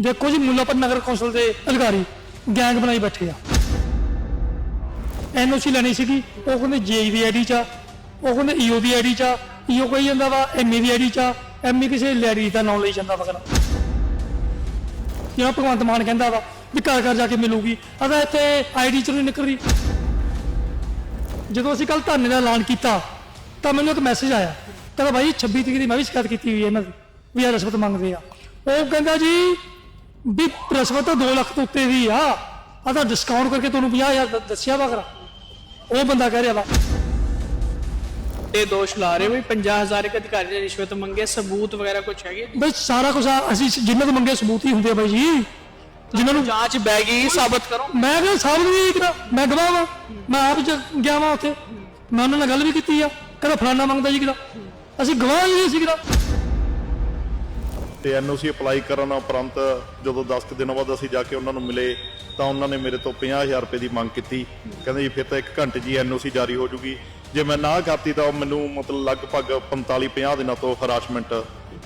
ਦੇਖੋ ਜੀ ਮੁੱਲਾਪੁਰ ਨਗਰ ਕੌਂਸਲ ਦੇ ਅਧਿਕਾਰੀ ਗੈਂਗ ਬਣਾਈ ਬੈਠੇ ਆ। ਐਨਓਸੀ ਲੈਣੀ ਸੀਗੀ ਉਹ ਕਹਿੰਦੇ ਜੇਈ ਦੀ ਆਈਡੀ ਚ ਆ, ਉਹ ਕਹਿੰਦੇ ਈਓ ਦੀ ਆਈਡੀ ਚ ਈਓ ਕਹੀ ਜਾਂਦਾ ਵਾ ਐਮਏ ਦੀ ਆਈਡੀ ਚ ਆ, ਐਮਏ ਕਿਸੇ ਲੈਡੀ ਦਾ ਨਾਮ ਲਈ ਜਾਂਦਾ ਵਾ ਜਿਹੜਾ ਭਗਵੰਤ ਮਾਨ ਕਹਿੰਦਾ ਵਾ ਵੀ ਘਰ ਘਰ ਜਾ ਕੇ ਮਿਲੂਗੀ ਆਦਾ ਇੱਥੇ ਆਈਡੀ ਚ ਨਹੀਂ ਨਿਕਲ ਰਹੀ ਜਦੋਂ ਅਸੀਂ ਕੱਲ ਧਰਨੇ ਦਾ ਐਲਾਨ ਕੀਤਾ ਤਾਂ ਮੈਨੂੰ ਇੱਕ ਮੈਸੇਜ ਆਇਆ ਕਹਿੰਦਾ ਭਾਈ 26 ਤਰੀਕ ਦੀ ਮੈਂ ਵੀ ਸ਼ਿਕਾਇਤ ਕੀਤੀ ਹੋਈ ਹੈ ਇਹਨਾਂ ਦੀ ਵੀ ਆ ਰਿਸ਼ਵਤ ਮੰਗਦੇ ਆ। ਉਹ ਕਹਿੰਦਾ ਜੀ ਵੀ ਰਿਸ਼ਵਤ ਤਾਂ 2 ਲੱਖ ਤੋਂ ਉੱਤੇ ਦੀ ਆ। ਆ ਤਾਂ ਡਿਸਕਾਊਂਟ ਕਰਕੇ ਤੁਹਾਨੂੰ 50000 ਦ- ਦੱਸਿਆ ਵਾ ਕਰਾ ਉਹ ਬੰਦਾ ਕਹਿ ਰਿਹਾ ਵਾ। ਇਹ ਦੋਸ਼ ਲਾ ਰਹੇ ਵੀ 50000 ਇੱਕ ਅਧਿਕਾਰੀ ਨੇ ਰਿਸ਼ਵਤ ਮੰਗੇ ਸਬੂਤ ਵਗੈਰਾ ਕੁਝ ਹੈਗੇ? ਬਈ ਸਾਰਾ ਕੁਝ ਅਸੀਂ ਜਿੰਨਾਂ ਤੋਂ ਮੰਗੇ ਸਬੂਤ ਹੀ ਹੁੰਦੇ ਆ ਬਾਈ ਜੀ। ਜਿਨ੍ਹਾਂ ਨੂੰ ਜਾਂਚ ਬੈ ਗਈ ਸਾਬਤ ਕਰੋ। ਮੈਂ ਕਿਹਾ ਸਾਹਮਣੇ ਨਹੀਂ ਕਰਾ ਮੈਂ ਗਵਾਹ ਵਾਂ। ਮੈਂ ਆਪ ਗਿਆ ਵਾਂ ਉੱਥੇ। ਮੈਂ ਉਹਨਾਂ ਨਾਲ ਗੱਲ ਵੀ ਕੀਤੀ ਆ। ਕਹਿੰਦਾ ਫਲਾਨਾ ਮੰਗਦਾ ਜੀ ਕਿਦਾ ਅਸੀਂ ਗਵਾਹ ਹੀ ਨਹੀਂ ਸੀ ਕਿਦਾ ਤੇ ਐਨਓਸੀ ਅਪਲਾਈ ਕਰਨ ਉਪਰੰਤ ਜਦੋਂ 10 ਦਿਨਾਂ ਬਾਅਦ ਅਸੀਂ ਜਾ ਕੇ ਉਹਨਾਂ ਨੂੰ ਮਿਲੇ ਤਾਂ ਉਹਨਾਂ ਨੇ ਮੇਰੇ ਤੋਂ 50000 ਰੁਪਏ ਦੀ ਮੰਗ ਕੀਤੀ। ਕਹਿੰਦੇ ਜੀ, ਫਿਰ ਤਾਂ 1 ਘੰਟੇ 'ਚ ਐਨਓਸੀ ਜਾਰੀ ਹੋ ਜੂਗੀ। ਜੇ ਮੈਂ ਨਾ ਕਰਤੀ ਤਾਂ ਮੈਨੂੰ ਮਤਲਬ ਲਗਭਗ 45 50 ਦਿਨਾਂ ਤੋਂ ਹਰਾਸਮੈਂਟ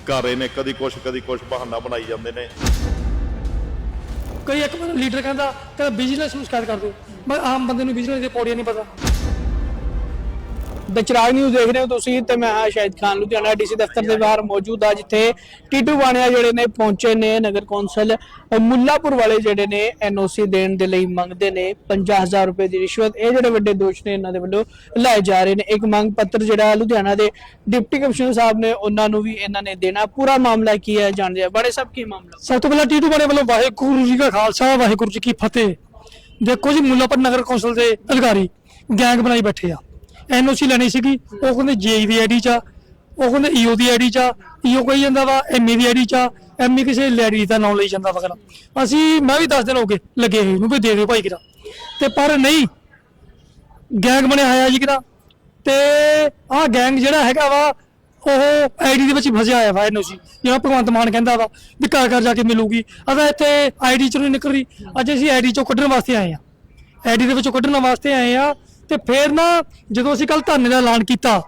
ਕਰ ਰਹੇ ਨੇ। ਕਦੀ ਕੁਛ ਕਦੀ ਕੁਛ ਬਹਾਨਾ ਬਣਾਈ ਜਾਂਦੇ ਨੇ। ਕਈ ਇੱਕ ਵਾਰ ਲੀਡਰ ਕਹਿੰਦਾ ਕਹਿੰਦਾ ਬਿਜ਼ਨਸ ਨੂੰ ਸ਼ਿਕਾਇਤ ਕਰ ਦਿਓ ਮੈਂ ਆਮ ਬੰਦੇ ਨੂੰ ਬਿਜ਼ਨਸ ਦੇ ਪੌੜੀਆਂ ਨਹੀਂ ਪਤਾ। ਦ ਚਿਰਾਗ ਨਿਊਜ਼ ਦੇਖ ਰਹੇ ਹੋ ਤੁਸੀਂ ਤੇ ਮੈਂ ਹਾਂ ਸ਼ਾਹਿਦ ਖਾਨ। ਲੁਧਿਆਣਾ ਡੀਸੀ ਦਫ਼ਤਰ ਦੇ ਬਾਹਰ ਮੌਜੂਦ ਆ ਜਿੱਥੇ ਟੀਟੂ ਬਾਣਿਆ ਜਿਹੜੇ ਨੇ ਪਹੁੰਚੇ ਨੇ। ਨਗਰ ਕੌਂਸਲ ਅ, ਮੁੱਲਾਪੁਰ ਵਾਲੇ ਜਿਹੜੇ ਨੇ ਐਨਓਸੀ ਦੇਣ ਦੇ ਲਈ ਮੰਗਦੇ ਨੇ। 50000 ਰੁਪਏ ਦੀ ਰਿਸ਼ਵਤ। ਇਹ ਜਿਹੜੇ ਵੱਡੇ ਦੋਸ਼ ਨੇ ਇਹਨਾਂ ਦੇ ਵੱਲੋਂ ਲਾਏ ਜਾ ਰਹੇ ਨੇ। ਇੱਕ ਮੰਗ ਪੱਤਰ ਜਿਹੜਾ ਲੁਧਿਆਣਾ ਦੇ ਡਿਪਟੀ ਕਮਿਸ਼ਨਰ ਸਾਹਿਬ ਨੇ ਉਹਨਾਂ ਨੂੰ ਵੀ ਇਹਨਾਂ ਨੇ ਦੇਣਾ। ਪੂਰਾ ਮਾਮਲਾ ਕੀ ਹੈ ਜਾਣਦੇ ਆ। ਬੜੇ ਸਭ ਕੀ ਮਾਮਲਾ? ਸਭ ਤੋਂ ਪਹਿਲਾਂ ਟੀਟੂ ਬਾਣੇ ਵੱਲੋਂ ਵਾਹਿਗੁਰੂ ਜੀ ਕਾ ਖਾਲਸਾ ਵਾਹਿਗੁਰੂ ਜੀ ਕੀ ਫਤਿਹ। ਦੇਖੋ ਜੀ ਮੁੱਲਾਪੁਰ ਨਗਰ ਕੌਂਸਲ ਦੇ ਅਧਿਕਾਰੀ ਗੈਂਗ ਬਣਾਈ ਬੈਠੇ ਆ। ਐਨਓਸੀ ਲੈਣੀ ਸੀਗੀ ਉਹ ਕਹਿੰਦੇ ਜੇਈ ਦੀ ਆਈਡੀ ਚ ਆ, ਉਹ ਕਹਿੰਦੇ ਈਓ ਦੀ ਆਈਡੀ ਚ ਆ, ਈਓ ਕਹੀ ਜਾਂਦਾ ਵਾ ਐਮਏ ਦੀ ਆਈਡੀ ਚ ਆ, ਐਮਏ ਕਿਸੇ ਲੈਡੀ ਦਾ ਨਾਮ ਲਈ ਜਾਂਦਾ ਵਾ ਅਸੀਂ ਮੈਂ ਵੀ 10 ਦਿਨ ਹੋ ਗਏ ਲੱਗੇ ਹੋਏ ਨੂੰ ਵੀ ਦੇ ਦਿਓ ਭਾਈ ਕਿਰਾ ਤੇ ਪਰ ਨਹੀਂ ਗੈਂਗ ਬਣਿਆ ਹੋਇਆ ਜੀ ਕਿਰਾ ਤੇ ਆਹ ਗੈਂਗ ਜਿਹੜਾ ਹੈਗਾ ਵਾ ਉਹ ਆਈਡੀ ਦੇ ਵਿੱਚ ਫਸਿਆ ਹੋਇਆ ਵਾ ਐਨਓਸੀ ਜਿਹੜਾ ਭਗਵੰਤ ਮਾਨ ਕਹਿੰਦਾ ਵਾ ਵੀ ਘਰ ਘਰ ਜਾ ਕੇ ਮਿਲੂਗੀ। ਅਦਾ ਇੱਥੇ ਆਈਡੀ ਚੋਂ ਨਹੀਂ ਨਿਕਲ ਰਹੀ ਅੱਜ ਅਸੀਂ ਆਈਡੀ ਚੋਂ ਕੱਢਣ ਵਾਸਤੇ ਆਏ ਆ ਆਈਡੀ ਦੇ ਵਿੱਚੋਂ ਕੱਢਣ ਵਾਸਤੇ ਆਏ ਆ ਤੇ ਫਿਰ ਨਾ ਜਦੋਂ ਅਸੀਂ ਕੱਲ ਧਰਨੇ ਦਾ ਐਲਾਨ ਕੀਤਾ,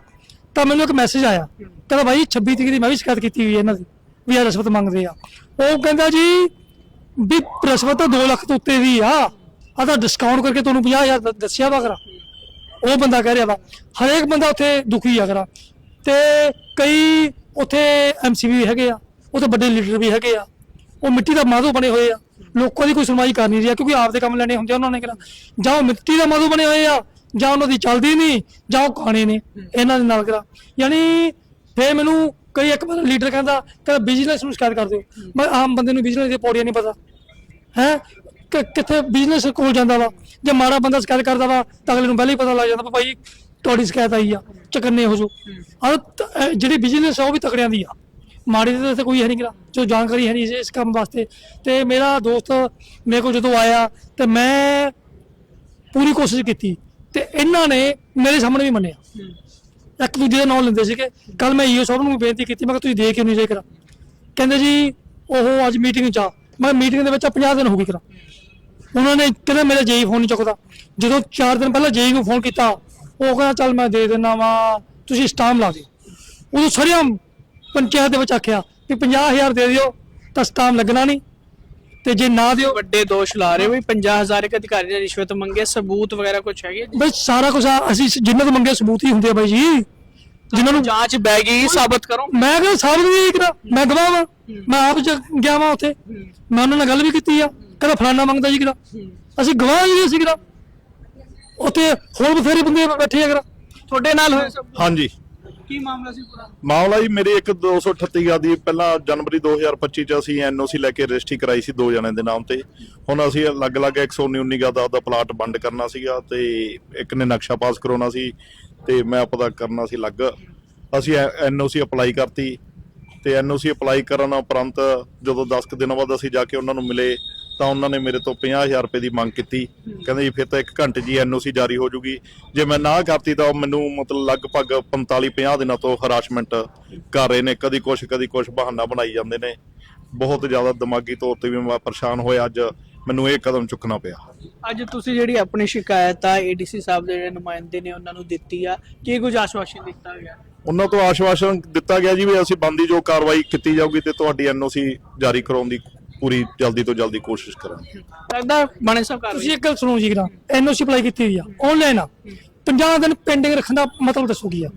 ਤਾਂ ਮੈਨੂੰ ਇੱਕ ਮੈਸੇਜ ਆਇਆ। ਕਹਿੰਦਾ ਭਾਈ 26 ਤਰੀਕ ਦੀ ਮੈਂ ਵੀ ਸ਼ਿਕਾਇਤ ਕੀਤੀ ਹੋਈ ਹੈ ਇਹਨਾਂ ਦੀ, ਵੀ ਆ ਰਿਸ਼ਵਤ ਮੰਗਦੇ ਆ। ਉਹ ਕਹਿੰਦਾ ਜੀ, ਵੀ ਰਿਸ਼ਵਤ ਤਾਂ 2 ਲੱਖ ਤੋਂ ਉੱਤੇ ਦੀ ਆ। ਆ ਤਾਂ ਡਿਸਕਾਊਂਟ ਕਰਕੇ ਤੁਹਾਨੂੰ 50000 ਦ- ਦੱਸਿਆ ਵਾ ਕਰਾ ਉਹ ਬੰਦਾ ਕਹਿ ਰਿਹਾ ਵਾ। ਹਰੇਕ ਬੰਦਾ ਉੱਥੇ ਦੁਖੀ ਆ ਕਰਾ ਤੇ ਕਈ ਉੱਥੇ ਐਮਸੀ ਵੀ ਹੈਗੇ ਆ, ਉੱਥੇ ਵੱਡੇ ਲੀਡਰ ਵੀ ਹੈਗੇ ਆ। ਉਹ ਮਿੱਟੀ ਦਾ ਮਾਧੂ ਬਣੇ ਹੋਏ ਆ। ਲੋਕਾਂ ਦੀ ਕੋਈ ਸੁਣਵਾਈ ਕਰ ਨਹੀਂ ਰਿਹਾ ਕਿਉਂਕਿ ਆਪਦੇ ਕੰਮ ਲੈਣੇ ਹੁੰਦੇ ਆ ਉਹਨਾਂ ਨੇ ਕਿਹਾ ਜਾਂ ਉਹ ਮਿੱਟੀ ਦਾ ਮਾਧੂ ਬਣੇ ਹੋਏ ਆ ਜਾਂ ਉਹਨਾਂ ਦੀ ਚੱਲਦੀ ਨਹੀਂ, ਜਾਂ ਉਹ ਕਾਣੇ ਨੇ, ਇਹਨਾਂ ਦੇ ਨਾਲ ਕਰਾ। ਯਾਨੀ ਫੇਰ ਮੈਨੂੰ ਕਈ ਇੱਕ ਵਾਰ ਲੀਡਰ ਕਹਿੰਦਾ ਕਹਿੰਦਾ ਬਿਜ਼ਨਸ ਨੂੰ ਸ਼ਿਕਾਇਤ ਕਰ ਦਿਓ। ਮੈਂ ਆਮ ਬੰਦੇ ਨੂੰ ਬਿਜ਼ਨਸ ਦੀ ਪੌੜੀਆਂ ਨਹੀਂ ਪਤਾ। ਹੈ? ਕਿੱਥੇ ਬਿਜ਼ਨਸ ਕੋਲ ਜਾਂਦਾ ਵਾ। ਜੇ ਮਾੜਾ ਬੰਦਾ ਸ਼ਿਕਾਇਤ ਕਰਦਾ ਵਾ, ਤਾਂ ਅਗਲੇ ਨੂੰ ਪਹਿਲਾਂ ਹੀ ਪਤਾ ਲੱਗ ਜਾਂਦਾ ਵੀ ਭਾਈ ਤੁਹਾਡੀ ਸ਼ਿਕਾਇਤ ਆਈ ਆ ਚਕੰਨੇ ਹੋ ਜੋ ਆ ਜਿਹੜੀ ਬਿਜ਼ਨਸ ਆ, ਉਹ ਵੀ ਤਕੜਿਆਂ ਦੀ ਆ। ਮਾੜੀ ਦੇ ਤਾਂ ਕੋਈ ਹੈ ਨਹੀਂ ਕਿਰਾ। ਜੋ ਜਾਣਕਾਰੀ ਹੈ ਨਹੀਂ ਇਸ- ਇਸ ਕੰਮ ਵਾਸਤੇ। ਤੇ ਮੇਰਾ ਦੋਸਤ ਮੇਰੇ ਕੋਲ ਜਦੋਂ ਆਇਆ, ਤੇ ਮੈਂ ਪੂਰੀ ਕੋਸ਼ਿਸ਼ ਕੀਤੀ। ਤੇ ਇਹਨਾਂ ਨੇ ਮੇਰੇ ਸਾਹਮਣੇ ਵੀ ਮੰਨਿਆ। ਇੱਕ ਦੂਜੇ ਦਾ ਨਾਮ ਲੈਂਦੇ ਸੀਗੇ। ਕੱਲ ਮੈਂ ਈਓ ਸਾਹਿਬ ਨੂੰ ਵੀ ਬੇਨਤੀ ਕੀਤੀ ਮੈਂ ਕਿਹਾ ਤੁਸੀਂ ਦੇ ਕਿਉਂ ਨਹੀਂ ਜੇ ਕਰਾ ਕਹਿੰਦੇ ਜੀ ਉਹ ਅੱਜ ਮੀਟਿੰਗ ਚ ਆ। ਮੈਂ ਮੀਟਿੰਗ ਦੇ ਵਿੱਚ ਆ 50 ਦਿਨ ਹੋ ਗਏ ਕਰਾ। ਉਹਨਾਂ ਨੇ ਕਹਿੰਦਾ ਮੇਰਾ ਜੇਈ ਫੋਨ ਨਹੀਂ ਚੁੱਕਦਾ। ਜਦੋਂ 4 ਦਿਨ ਪਹਿਲਾਂ ਜੇਈ ਨੂੰ ਫੋਨ ਕੀਤਾ ਉਹ ਕਹਿੰਦਾ ਚੱਲ ਮੈਂ ਦੇ ਦਿੰਦਾ ਵਾ ਤੁਸੀਂ ਸਟਾਮ ਲਾ ਦਿਓ। ਉਦੋਂ ਸਰਿਆਂ ਪੰਚਾਇਤ ਦੇ ਵਿੱਚ ਆਖਿਆ ਵੀ 50000 ਦੇ ਦਿਓ ਤਾਂ ਸਟਾਮ ਲੱਗਣਾ ਨਹੀਂ। ਤੇ ਜੇ ਨਾ ਦਿਓ ਵੱਡੇ ਦੋਸ਼ ਲਾ ਰਹੇ ਵੀ 50000 ਇੱਕ ਅਧਿਕਾਰੀ ਨੇ ਰਿਸ਼ਵਤ ਮੰਗੇ ਸਬੂਤ ਵਗੈਰਾ ਕੁਝ ਹੈਗੇ? ਬਈ ਸਾਰਾ ਕੁਝ ਅਸੀਂ ਜਿੰਨਾਂ ਤੋਂ ਮੰਗੇ ਸਬੂਤ ਹੀ ਹੁੰਦੇ ਆ ਬਾਈ ਜੀ। ਜਿਨ੍ਹਾਂ ਨੂੰ ਜਾਂਚ ਬੈ ਗਈ ਸਾਬਤ ਕਰੋ। ਮੈਂ ਕਿਹਾ ਸਾਹਮਣੇ ਨਹੀਂ ਕਰਾ ਮੈਂ ਗਵਾਹ ਵਾਂ। ਮੈਂ ਆਪ ਜ ਗਿਆ ਵਾਂ ਉੱਥੇ। ਮੈਂ ਉਹਨਾਂ ਨਾਲ ਗੱਲ ਵੀ ਕੀਤੀ ਆ। ਕਹਿੰਦਾ ਫਲਾਨਾ ਮੰਗਦਾ ਜੀ ਕਿਰਾ ਅਸੀਂ ਗਵਾਹ ਹੀ ਨਹੀਂ ਸੀ ਕਿਰਾ ਉੱਥੇ ਹੋਰ ਬਥੇਰੇ ਬੰਦੇ ਬੈਠੇ ਆ ਕਿਰਾ ਤੁਹਾਡੇ ਨਾਲ ਹੋਏ ਸਭ ਹਾਂਜੀ। ਕੀ ਮਾਮਲਾ ਸੀ ਪੂਰਾ? ਮਾਮਲਾ ਜੀ ਮੇਰੀ ਇੱਕ 238 ਗਾ ਦੀ, ਪਹਿਲਾਂ ਜਨਵਰੀ 2025 ਚ ਅਸੀਂ ਐਨਓਸੀ ਲੈ ਕੇ ਰਜਿਸਟਰੀ ਕਰਾਈ ਸੀ ਦੋ ਜਣਿਆਂ ਦੇ ਨਾਮ ਤੇ। ਹੁਣ ਅਸੀਂ ਅਲੱਗ-ਅਲੱਗ 119 ਗਾ ਦਾ ਉਹਦਾ ਪਲਾਟ ਵੰਡ ਕਰਨਾ ਸੀਗਾ ਤੇ ਇੱਕ ਨੇ ਨਕਸ਼ਾ ਪਾਸ ਕਰਾਉਣਾ ਸੀ ਤੇ ਮੈਂ ਆਪਦਾ ਕਰਨਾ ਸੀ ਅਲੱਗ। ਅਸੀਂ ਐਨਓਸੀ ਅਪਲਾਈ ਕਰਤੀ ਤੇ ਐਨਓਸੀ ਅਪਲਾਈ ਕਰਨ ਉਪਰੰਤ ਜਦੋਂ 10 ਕੁ ਦਿਨਾਂ ਬਾਅਦ ਅਸੀਂ ਜਾ ਕੇ ਉਹਨਾਂ ਨੂੰ ਮਿਲੇ ਤਾਂ ਉਹਨਾਂ ਨੇ ਮੇਰੇ ਤੋਂ 50000 ਰੁਪਏ ਦੀ ਮੰਗ ਕੀਤੀ। ਕਹਿੰਦੇ ਜੀ ਫਿਰ ਤਾਂ 1 ਘੰਟੇ ਹੀ ਐਨਓਸੀ ਜਾਰੀ ਹੋ ਜੂਗੀ। ਜੇ ਮੈਂ ਨਾ ਕਰਤੀ ਤਾਂ ਉਹ ਮੈਨੂੰ ਮਤਲਬ ਲਗਭਗ 45 50 ਦਿਨਾਂ ਤੋਂ ਹਰਾਸਮੈਂਟ ਕਰ ਰਹੇ ਨੇ। ਕਦੀ ਕੁਛ ਕਦੀ ਕੁਛ ਬਹਾਨਾ ਬਣਾਈ ਜਾਂਦੇ ਨੇ। ਬਹੁਤ ਜ਼ਿਆਦਾ ਦਿਮਾਗੀ ਤੌਰ ਤੇ ਵੀ ਮੈਂ ਪਰੇਸ਼ਾਨ ਹੋਇਆ ਅੱਜ। ਮੈਨੂੰ ਇਹ ਕਦਮ ਚੁੱਕਣਾ ਪਿਆ। ਅੱਜ ਤੁਸੀਂ ਜਿਹੜੀ ਆਪਣੀ ਸ਼ਿਕਾਇਤ ਆ ਏਡੀਸੀ ਸਾਹਿਬ ਦੇ ਜਿਹੜੇ ਨੁਮਾਇੰਦੇ ਨੇ ਉਹਨਾਂ ਨੂੰ ਦਿੱਤੀ ਆ। ਕੀ ਕੁਝ ਆਸ਼ਵਾਸਨ ਦਿੱਤਾ ਗਿਆ? ਉਹਨਾਂ ਤੋਂ ਆਸ਼ਵਾਸਨ ਦਿੱਤਾ ਗਿਆ ਜੀ ਵੀ ਅਸੀਂ ਬੰਦੀ ਜੋ ਕਾਰਵਾਈ ਕੀਤੀ ਜਾਊਗੀ ਤੇ ਤੁਹਾਡੀ ਐਨਓਸੀ ਜਾਰੀ ਕਰਾਉਣ ਦੀ ਪੂਰੀ ਜਲਦੀ ਤੋਂ ਜਲਦੀ ਕੋਸ਼ਿਸ਼ ਕਰਾਂਗੇ। ਲੱਗਦਾ ਬਾਣੇ ਸਾਹਿਬ ਕਰ ਤੁਸੀਂ ਇੱਕ ਗੱਲ ਸੁਣੋ ਜੀ ਕਰਾ ਐਨਓਸੀ ਅਪਲਾਈ ਕੀਤੀ ਹੋਈ ਆ ਆਨਲਾਈਨ ਆ। 50 ਦਿਨ ਪੈਂਡਿੰਗ ਰੱਖਣ ਦਾ ਮਤਲਬ ਦੱਸੋ ਕੀ ਆ?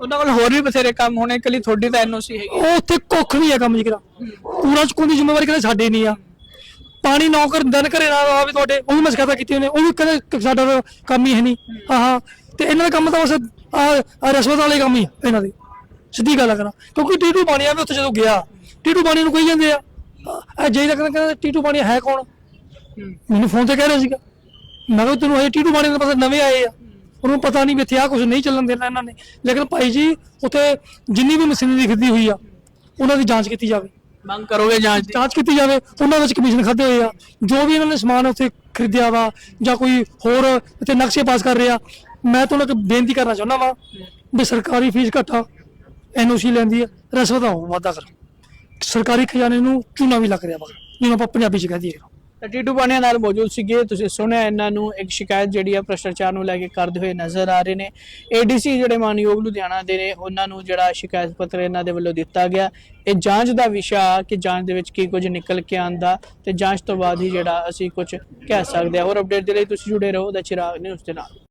ਉਹਨਾਂ ਕੋਲ ਹੋਰ ਵੀ ਬਥੇਰੇ ਕੰਮ ਹੋਣੇ ਇਕੱਲੀ ਤੁਹਾਡੀ ਤਾਂ ਐਨਓਸੀ ਹੈਗੀ। ਉਹ ਉੱਥੇ ਕੁੱਖ ਨਹੀਂ ਆ ਕੰਮ ਜੀ ਕਰਾ ਪੂਰਾ ਚੁੱਕਣ ਦੀ ਜ਼ਿੰਮੇਵਾਰੀ ਕਹਿੰਦੇ ਸਾਡੇ ਨਹੀਂ ਆ। ਪਾਣੀ ਨੌਕਰ ਦਿਨ ਘਰੇ ਨਾ ਆਵੇ ਤੁਹਾਡੇ ਉਹ ਵੀ ਮੈਂ ਸ਼ਿਕਾਇਤਾਂ ਕੀਤੀਆਂ ਨੇ ਉਹ ਵੀ ਕਹਿੰਦੇ ਸਾਡਾ ਤਾਂ ਕੰਮ ਹੀ ਹੈ ਨਹੀਂ। ਆਹਾਂ ਤੇ ਇਹਨਾਂ ਦਾ ਕੰਮ ਤਾਂ ਬਸ ਆ ਰਸਵਤ ਵਾਲੇ ਕੰਮ ਹੀ ਆ ਇਹਨਾਂ ਦੇ। ਸਿੱਧੀ ਗੱਲ ਕਰਾਂ। ਕਿਉਂਕਿ ਟੀਟੂ ਬਾਣੀਆ ਵੀ ਉੱਥੇ ਜਦੋਂ ਗਿਆ ਟੀਟੂ ਬਾਣੀ ਨੂੰ ਕਹੀ ਜਾਂਦੇ ਆ ਆ ਜੈ ਦਾ ਕਹਿੰਦਾ ਟੀਟੂ ਬਾਣੀਆ ਹੈ ਕੌਣ? ਮੈਨੂੰ ਫੋਨ ਤੇ ਕਹਿ ਰਿਹਾ ਸੀਗਾ। ਮੈਂ ਕਿਹਾ ਤੈਨੂੰ ਹਜੇ ਟੀਟੂ ਬਾਣੇ ਦੇ ਪਾਸੇ ਨਵੇਂ ਆਏ ਆ। ਉਹਨੂੰ ਪਤਾ ਨਹੀਂ ਵੀ ਇੱਥੇ ਆ ਕੁਝ ਨਹੀਂ ਚੱਲਣ ਦੇਣਾ ਇਹਨਾਂ ਨੇ। ਲੇਕਿਨ ਭਾਈ ਜੀ ਉੱਥੇ ਜਿੰਨੀ ਵੀ ਮਸ਼ੀਨਰੀ ਖਰੀਦੀ ਹੋਈ ਆ ਉਹਨਾਂ ਦੀ ਜਾਂਚ ਕੀਤੀ ਜਾਵੇ। ਮੰਗ ਕਰੋਗੇ ਜਾਂਚ ਦੀ? ਜਾਂਚ ਕੀਤੀ ਜਾਵੇ ਉਹਨਾਂ ਵਿੱਚ ਕਮਿਸ਼ਨ ਖਾਦੇ ਹੋਏ ਆ। ਜੋ ਵੀ ਇਹਨਾਂ ਨੇ ਸਮਾਨ ਉੱਥੇ ਖਰੀਦਿਆ ਵਾ ਜਾਂ ਕੋਈ ਹੋਰ ਇੱਥੇ ਨਕਸ਼ੇ ਪਾਸ ਕਰ ਰਿਹਾ ਮੈਂ ਤੁਹਾਨੂੰ ਇੱਕ ਬੇਨਤੀ ਕਰਨਾ ਚਾਹੁੰਦਾ ਵਾਂ ਵੀ ਸਰਕਾਰੀ ਫੀਸ ਘਟਾ ਐਨਓਸੀ ਲੈਂਦੀ ਹੈ ਰਸਵਤ ਉਹ ਵਾਧਾ ਕਰ। ਸਰਕਾਰੀ ਖਜ਼ਾਨੇ ਨੂੰ ਚੂਨਾ ਵੀ ਲੱਗ ਰਿਹਾ ਵਾ ਜਿਹਨੂੰ ਆਪਾਂ ਪੰਜਾਬੀ ਚ ਕਹਿ ਦਈਏ। ਤਾਂ ਟੀਟੂ ਨਾਲ ਮੌਜੂਦ ਸੀਗੇ, ਤੁਸੀਂ ਸੁਣਿਆ ਇਹਨਾਂ ਨੂੰ ਇੱਕ ਸ਼ਿਕਾਇਤ ਜਿਹੜੀ ਆ ਭ੍ਰਸ਼ਟਾਚਾਰ ਨੂੰ ਲੈ ਕੇ ਕਰਦੇ ਹੋਏ ਨਜ਼ਰ ਆ ਰਹੇ ਨੇ। ਏਡੀਸੀ ਜਿਹੜੇ ਮਾਨਯੋਗ ਲੁਧਿਆਣਾ ਦੇ ਨੇ, ਉਹਨਾਂ ਨੂੰ ਜਿਹੜਾ ਸ਼ਿਕਾਇਤ ਪੱਤਰ ਇਹਨਾਂ ਦੇ ਵੱਲੋਂ ਦਿੱਤਾ ਗਿਆ। ਇਹ ਜਾਂਚ ਦਾ ਵਿਸ਼ਾ ਆ ਕਿ ਜਾਂਚ ਦੇ ਵਿੱਚ ਕੀ ਕੁਝ ਨਿਕਲ ਕੇ ਆਂਦਾ ਤੇ ਜਾਂਚ ਤੋਂ ਬਾਅਦ ਹੀ ਜਿਹੜਾ ਅਸੀਂ ਕੁਝ ਕਹਿ ਸਕਦੇ ਹਾਂ। ਹੋਰ ਅਪਡੇਟ ਦੇ ਲਈ ਤੁਸੀਂ ਜੁੜੇ ਰਹੋ ਦਾ ਚਿਰਾਗ ਨਿਊਜ਼ ਦੇ ਨਾਲ।